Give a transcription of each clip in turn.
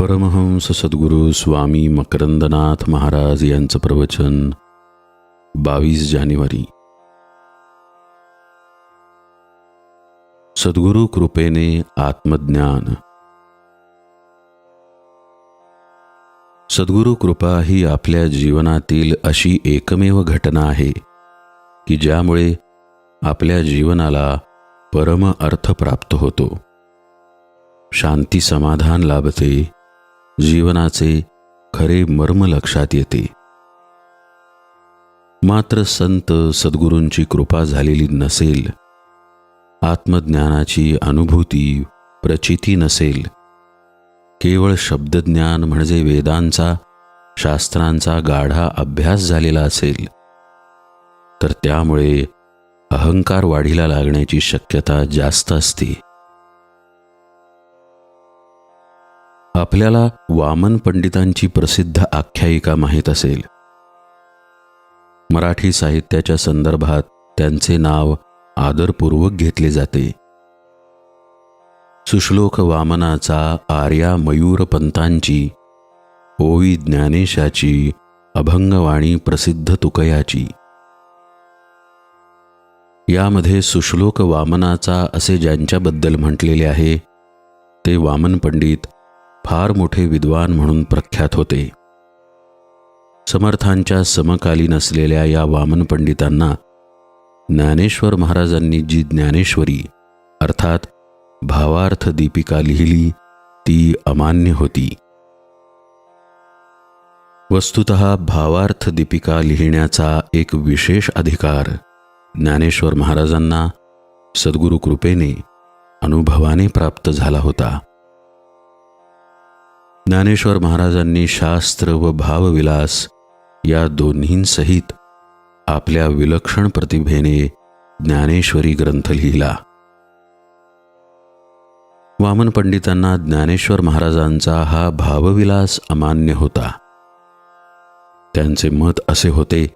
परमहंस सद्गुरू स्वामी मकरंदनाथ महाराज यांचं प्रवचन बावीस जानेवारी. सद्गुरू कृपेने आत्मज्ञान. सद्गुरू कृपा ही आपल्या जीवनातील अशी एकमेव घटना आहे की ज्यामुळे आपल्या जीवनाला परम अर्थ प्राप्त होतो. शांती समाधान लाभते जीवनाचे खरे मर्म लक्षात येते. मात्र संत सद्गुरूंची कृपा झालेली नसेल आत्मज्ञानाची अनुभूती प्रचिती नसेल केवळ शब्दज्ञान म्हणजे वेदांचा शास्त्रांचा गाढा अभ्यास झालेला असेल तर त्यामुळे अहंकार वाढीला लागण्याची शक्यता जास्त असते. आपल्याला वामन पंडितांची प्रसिद्ध आख्यायिका माहीत असेल. मराठी साहित्याच्या संदर्भात त्यांचे नाव आदरपूर्वक घेतले जाते. सुश्लोक वामनाचा आर्या मयूरपंतांची ओवी ज्ञानेशाची अभंगवाणी प्रसिद्ध तुकयाची. यामध्ये सुश्लोक वामनाचा असे ज्यांच्याबद्दल म्हटलेले आहे ते वामन पंडित फार मोठे विद्वान म्हणून प्रख्यात होते. समर्थांच्या समकालीन असलेल्या या वामन पंडितांना ज्ञानेश्वर महाराजांनी जी ज्ञानेश्वरी अर्थात भावार्थ दीपिका लिहिली ती अमान्य होती. वस्तुत भावार्थ दीपिका लिहिण्याचा एक विशेष अधिकार ज्ञानेश्वर महाराजांना सद्गुरु कृपेने अनुभवाने प्राप्त झाला होता. ज्ञानेश्वर महाराजांनी शास्त्र व भावविलास या दोन्हींसहित आपल्या विलक्षण प्रतिभेने ज्ञानेश्वरी ग्रंथ लिहिला. वामन पंडितांना ज्ञानेश्वर महाराजांचा हा भावविलास अमान्य होता. त्यांचे मत असे होते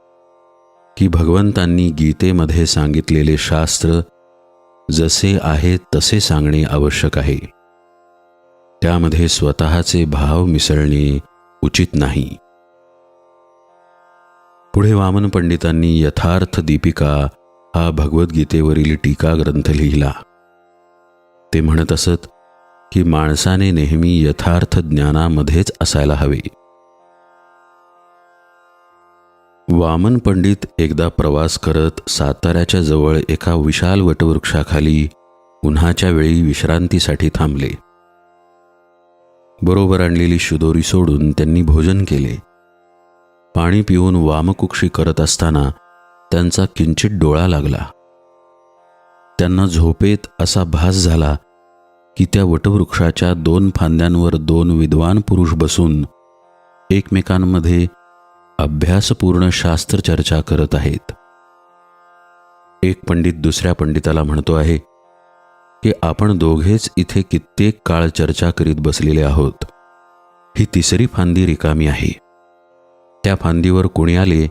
की भगवंतांनी गीतेमध्ये सांगितलेले शास्त्र जसे आहे तसे सांगणे आवश्यक आहे. त्यामध्ये स्वतःचे भाव मिसळणे उचित नाही. पुढे वामन पंडितांनी यथार्थ दीपिका हा भगवद्गीतेवरील टीका ग्रंथ लिहिला. ते म्हणत असत की माणसाने नेहमी यथार्थ ज्ञानामध्येच असायला हवे. वामन पंडित एकदा प्रवास करत साताऱ्याच्या जवळ एका विशाल वटवृक्षाखाली उन्हाच्या वेळी विश्रांतीसाठी थांबले. बरोबर आणलेली शिदोरी सोडून त्यांनी भोजन केले. पाणी पिऊन वामकुक्षी करत असताना त्यांचा किंचित डोळा लागला. त्यांना झोपेत असा भास झाला की त्या वटवृक्षाच्या दोन फांद्यांवर दोन विद्वान पुरुष बसून एकमेकांमध्ये अभ्यासपूर्ण शास्त्र चर्चा करत आहेत. एक पंडित दुसऱ्या पंडिताला म्हणतो आहे की आपण दोघेच इथे कित्येक काळ चर्चा करीत बसलेले आहोत. ही तिसरी फांदी रिकामी आहे. त्या फांदीवर कोणी आले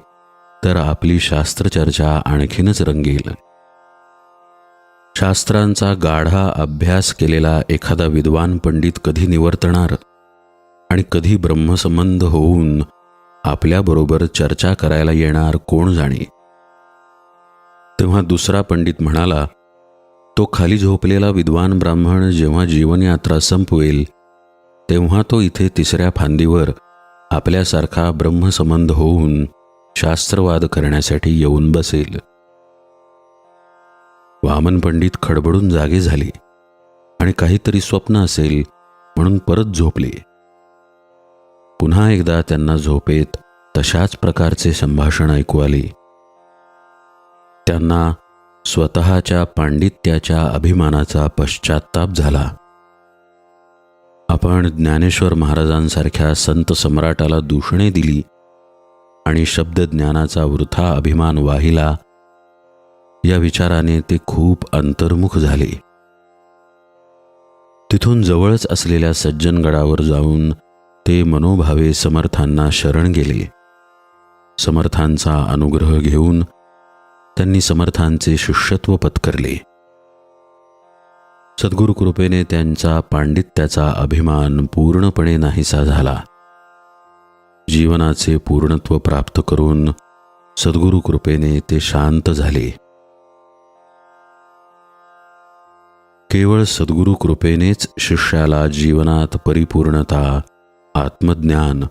तर आपली शास्त्रचर्चा आणखीनच रंगेल. शास्त्रांचा गाढा अभ्यास केलेला एखादा विद्वान पंडित कधी निवर्तणार आणि कधी ब्रह्मसंबंध होऊन आपल्याबरोबर चर्चा करायला येणार कोण जाणे? तेव्हा दुसरा पंडित म्हणाला तो खाली झोपलेला विद्वान ब्राह्मण जेव्हा जीवनयात्रा संपवेल तेव्हा तो इथे तिसऱ्या फांदीवर आपल्यासारखा ब्रह्मसंबंध होऊन शास्त्रवाद करण्यासाठी येऊन बसेल. वामन पंडित खडबडून जागे झाले आणि काहीतरी स्वप्न असेल म्हणून परत झोपले. पुन्हा एकदा त्यांना झोपेत तशाच प्रकारचे संभाषण ऐकू आले. त्यांना स्वतःच्या पांडित्याच्या अभिमानाचा पश्चाताप झाला. आपण ज्ञानेश्वर महाराजांसारख्या संत सम्राटाला दूषणे दिली आणि शब्द ज्ञानाचा वृथा अभिमान वाहिला या विचाराने ते खूप अंतर्मुख झाले. तिथून जवळच असलेल्या सज्जनगडावर जाऊन ते मनोभावे समर्थांना शरण गेले. समर्थांचा अनुग्रह घेऊन त्यांनी समर्थांचे शिष्यत्व पत्करले. सद्गुरु कृपेने त्यांचा पांडित्याचा अभिमान पूर्णपणे नाहीसा झाला. जीवनाचे पूर्णत्व प्राप्त करून सद्गुरु कृपेने ते शांत झाले. केवळ सद्गुरु कृपेनेच शिष्याला जीवनात परिपूर्णता आत्मज्ञान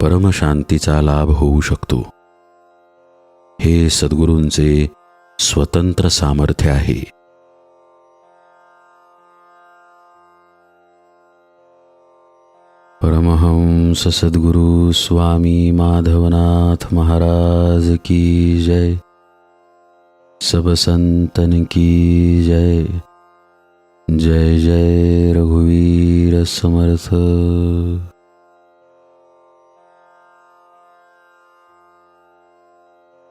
परमशांतीचा लाभ होऊ शकतो. हे सद्गुरूंचे स्वतंत्र सामर्थ्य आहे. परमहंस सद्गुरु स्वामी माधवनाथ महाराज की जय। सब संतन की जय। जय जय रघुवीर समर्थ।